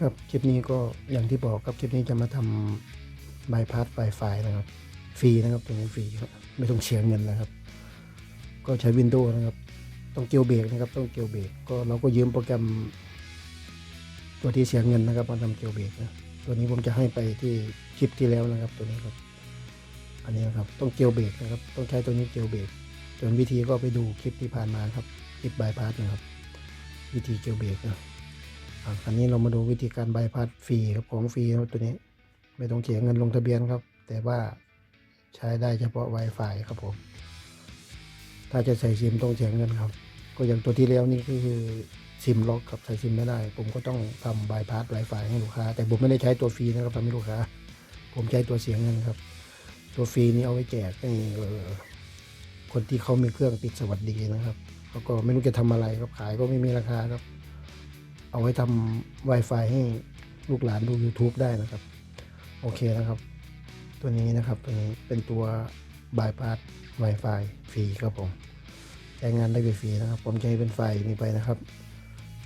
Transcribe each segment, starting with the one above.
ครับคลิปนี้ก็อย่างที่บอกครับคลิปนี้จะมาทำบายพาสไวไฟนะครับ ฟรีนะครับตรงนี้ฟรีครับไม่ต้องเสียเงินนะครับ ก็ใช้ Windows นะครับ ต้องเกียวเบรกนะครับ ต้องเกียวเบรกก็เราก็ยืมโปรแกรม ตัวที่เสียเงินนะครับมาทำเกียวเบรกนะตัวนี้ผมจะให้ไปที่คลิปที่แล้วนะครับ ตัวนี้ครับ อันนี้นะครับต้องเกียวเบรกนะครับ ต้องใช้ตัวนี้เกียวเบรกส่วนวิธีก็ไปดูคลิปที่ผ่านมาครับคลิปบายพาสนะครับ วิธีเกียวเบรกนะ คราวนี้เรามาดูวิธีการบายพาสฟรีครับของฟรีครับตัวนี้ ไม่ต้องเสียเงินลงทะเบียนครับ แต่ว่าใช้ได้เฉพาะ Wi-Fi ครับผม ถ้าจะใส่ซิมต้องเสียเงินครับ ก็อย่างตัวที่แล้วนี่ก็คือซิมล็อกกับใส่ซิมไม่ได้ ผมก็ต้องทำบายพาส Wi-Fi ให้ลูกค้า แต่ผมไม่ได้ใช้ตัวฟรีนะครับทำให้ลูกค้า ผมใช้ตัวเสียเงินครับ ตัวฟรีนี่เอาไว้แจกให้คนที่เขามีเครื่องติดสวัสดีนะครับแล้วก็ไม่รู้จะทำอะไรครับขายก็ไม่มีราคาครับ เอาไว้ทำ Wi-Fi ให้ลูกหลานดู YouTube ได้นะครับ โอเคนะครับ ตัวนี้นะครับตัวนี้เป็นตัว bypass Wi-Fi ฟรีครับผมใช้งานได้ฟรีนะครับ ผมจะให้เป็นไฟล์นี้ไปนะครับ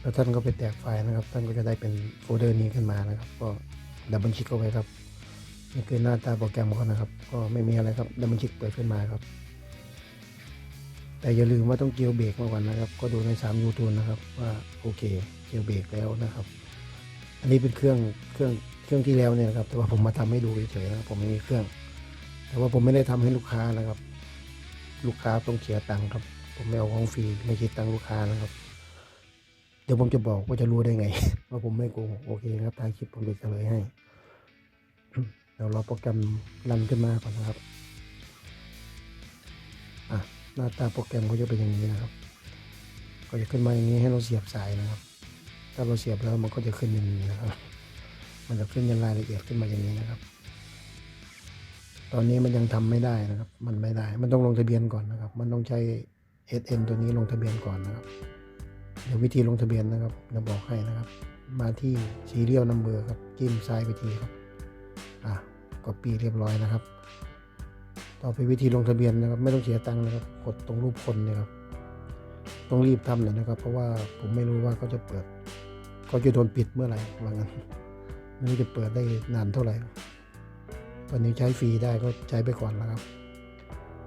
แล้วท่านก็ไปแตกไฟล์นะครับ ท่านก็จะได้เป็นโฟลเดอร์นี้ขึ้นมานะครับ ก็ดับเบิลคลิกเข้าไปครับนี่คือหน้าตาโปรแกรมเขานะครับ ก็ไม่มีอะไรครับดับเบิลคลิกเปิดขึ้นมาครับ แต่อย่าลืมว่าต้องเกียวเบรกมาก่อนนะครับ ก็ดูใน3 YouTube นะครับว่าโอเคเกียวเบรกแล้วนะครับ อันนี้เป็นเครื่องเครื่องเครื่องที่แล้วเนี่ยนะครับ แต่ว่าผมมาทำให้ดูเฉยๆนะครับผมไม่มีเครื่อง แต่ว่าผมไม่ได้ทำให้ลูกค้านะครับ ลูกค้าต้องเสียตังค์ครับ ผมไม่เอาของฟรีไม่คิดตังค์ลูกค้านะครับ เดี๋ยวผมจะบอกว่าจะรู้ได้ไง ว่าผมไม่โกหกโอเคครับทางคลิปผมจะเฉลยให้เดี๋ยวรอโปรแกรมรันขึ้นมาก่อนนะครับ หน้าตาโปรแกรมก็จะเป็นอย่างนี้นะครับ ก็จะขึ้นมาอย่างนี้ให้เราเสียบสายนะครับ ถ้าเราเสียบแล้วมันก็จะขึ้นอย่างนี้นะครับ มันจะขึ้นยันรายละเอียดขึ้นมาอย่างนี้นะครับ ตอนนี้มันยังทำไม่ได้นะครับ มันไม่ได้ มันต้องลงทะเบียนก่อนนะครับ มันต้องใช้ SN ตัวนี้ลงทะเบียนก่อนนะครับ เดี๋ยววิธีลงทะเบียนนะครับจะบอกให้นะครับ มาที่ serial number ครับจิ้มซ้ายไปทีครับ อะก็ปีเรียบร้อยนะครับ ต่อไปวิธีลงทะเบียนนะครับ ไม่ต้องเสียตังค์นะครับ กดตรงรูปคนนี่ยครับ ต้องรีบทำเลยนะครับ เพราะว่าผมไม่รู้ว่าเขาจะเปิดเขาจะโดนปิดเมื่อไหร่ว่างั้นไม่รู้จะเปิดได้นานเท่าไหร่ตอนนี้ใช้ฟรีได้ก็ใช้ไปก่อนนะครับ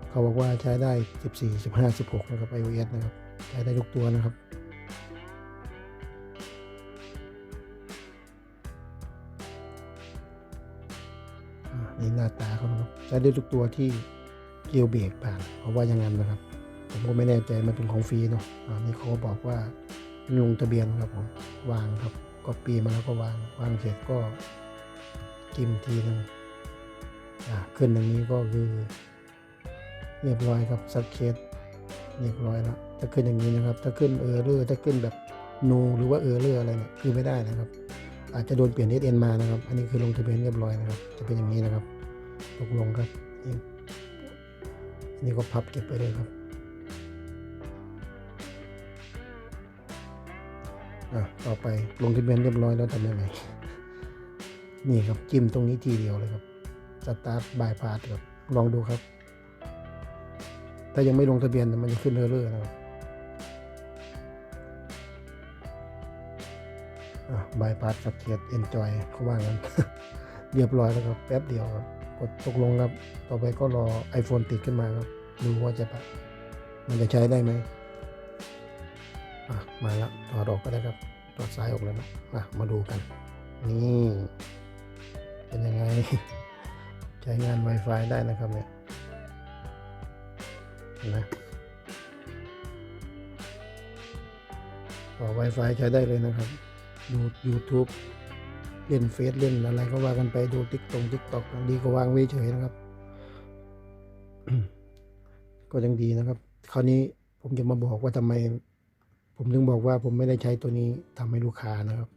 เขาบอกว่าใช้ได้ 14 15 16นะครับ iOS นะครับ ใช้ได้ทุกตัวนะครับ นี่หน้าตาเขานะครับใช้ได้ทุกตัวที่เกียวเบรกผ่านเพราะว่าอย่างนั้นนะครับ ผมก็ไม่แน่ใจมันเป็นของฟรีเนาะนี่เขาก็บอกว่าลงทะเบียนครับผมวางครับก็ปีมาแล้วก็วางวางเสร็จก็จิ้มทีนึงอ่าขึ้นอย่างนี้ก็คือ เรียบร้อยครับสักเคสเรียบร้อยแล้วถ้าขึ้นอย่างนี้นะครับ ถ้าขึ้นเออร์เลอร์ถ้าขึ้นแบบนูหรือว่าเออร์เลอร์อะไรเนี่ยคือไม่ได้นะครับ อาจจะโดนเปลี่ยน SN มานะครับ อันนี้คือลงทะเบียนเรียบร้อยนะครับ จะเป็นอย่างนี้นะครับ กลงครับนี่อันนี้ก็พับเก็บไปเลยครับอะต่อไปลงทะเบียนเรียบร้อยแล้วทำยังไงนี่ครับจิ้มตรงนี้ทีเดียวเลยครับสตาร์ทบายพาสครับลองดูครับ ถ้ายังไม่ลงทะเบียนมันจะขึ้นเรื่อยๆนะครับบายพาสสักเกียรเอนจอยเขาว่างั้น เรียบร้อยแล้วครับ แป๊บเดียวครับก ดตกลงครับ ต่อไปก็รอ iPhone ติดขึ้นมาครับ ดูว่าจะปะมันจะใช้ได้ไหมอะ มาแล้วถอดออกก็ได้ครับถอดซ้ายออกแล้วนะอะ มาดูกัน นี่ เป็นยังไง ใช้งาน Wi-Fi ได้นะครับเนี่ยนไหมต่อ Wi-Fi ใช้ได้เลยนะครับ ดู YouTube เล่นเฟซเล่นอะไรก็ว่ากันไปดูติ๊กตงติ๊กตอกดีก็วางไว้เฉยนะครับ ก็ยังดีนะครับ คราวนี้ผมจะมาบอกว่าทำไม ผมถึงบอกว่าผมไม่ได้ใช้ตัวนี้ทำให้ลูกค้านะครับ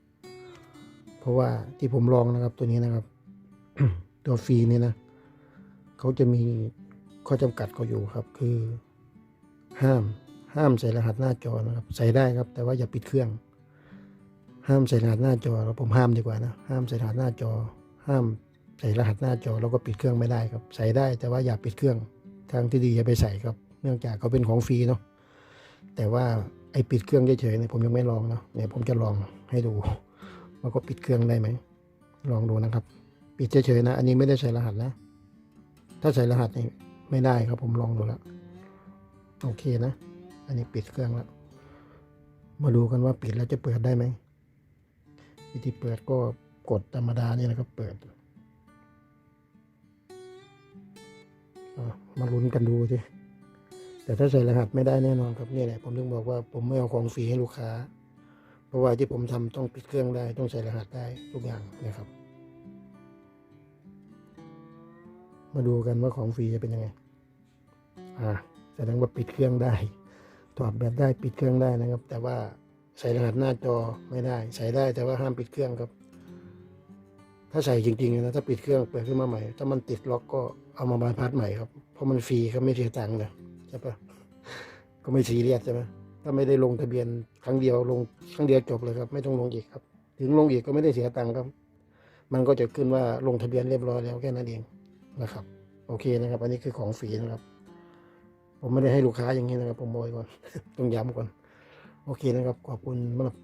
เพราะว่าที่ผมลองนะครับตัวนี้นะครับ ตัวฟรีนี่นะเขาจะมีข้อจำกัดเขาอยู่ครับ คือ ห้าม ห้ามใส่รหัสหน้าจอนะครับ ใส่ได้ครับ แต่ว่าอย่าปิดเครื่อง ห้ามใส่รหัสหน้าจอแล้วผมห้ามดีกว่านะห้ามใส่รหัสหน้าจอ ห้ามใส่รหัสหน้าจอแล้วก็ปิดเครื่องไม่ได้ครับ ใส่ได้แต่ว่าอย่าปิดเครื่องทางที่ดีอย่าไปใส่ครับ เนื่องจากเขาเป็นของฟรีเนาะแต่ว่าไอ้ปิดเครื่องเฉยๆเนี่ยผมยังไม่ลองเนาะเนี่ยผมจะลองให้ดูมันก็ปิดเครื่องได้ไหมลองดูนะครับ ปิดเฉยๆนะ อันนี้ไม่ได้ใส่รหัสนะ ถ้าใส่รหัสนี่ไม่ได้ครับ ผมลองดูแล้วโอเคนะ อันนี้ปิดเครื่องแล้วมาดูกันว่าปิดแล้วจะเปิดได้ไหม วิธีเปิดก็กดธรรมดานี่นะครับเปิดมาลุ้นกันดูสิแต่ถ้าใส่รหัสไม่ได้แน่นอนครับนี่แหละผมถึงบอกว่าผมไม่เอาของฟรีให้ลูกค้า เพราะว่าที่ผมทำต้องปิดเครื่องได้ต้องใส่รหัสได้ทุกอย่างนะครับ มาดูกันว่าของฟรีจะเป็นยังไง อ่าแสดงว่าปิดเครื่องได้ถอดแบตได้ปิดเครื่องได้นะครับ แต่ว่า ใส่รหัสหน้าจอไม่ได้ ใส่ได้แต่ว่าห้ามปิดเครื่องครับ ถ้าใส่จริงๆนะถ้าปิดเครื่องเปิดขึ้นมาใหม่ ถ้ามันติดล็อกก็เอามาบายพาสใหม่ครับเพราะมันฟรีครับไม่เสียตังค์นะใช่ปะก็ไม่ซีเรียสใช่ไหมถ้าไม่ได้ลงทะเบียนครั้งเดียวลงครั้งเดียวจบเลยครับ ไม่ต้องลงอีกครับ ถึงลงอีกก็ไม่ได้เสียตังค์ครับ มันก็จะขึ้นว่าลงทะเบียนเรียบร้อยแล้วแค่นั้นเองนะครับ โอเคนะครับ อันนี้คือของฟรีนะครับ ผมไม่ได้ให้ลูกค้าอย่างนี้นะครับ ผมบอกก่อน ต้องย้ำก่อน โอเคนะครับขอบคุณสำหรับ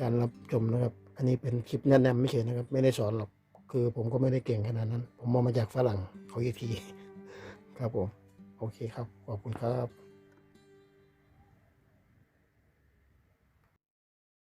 การรับชมนะครับ อันนี้เป็นคลิปแนะนำไม่เฉยนะครับ ไม่ได้สอนหรอกคือผมก็ไม่ได้เก่งขนาดนั้น ผมมองมาจากฝรั่งเขาอีกที ครับผม โอเคครับ ขอบคุณครับ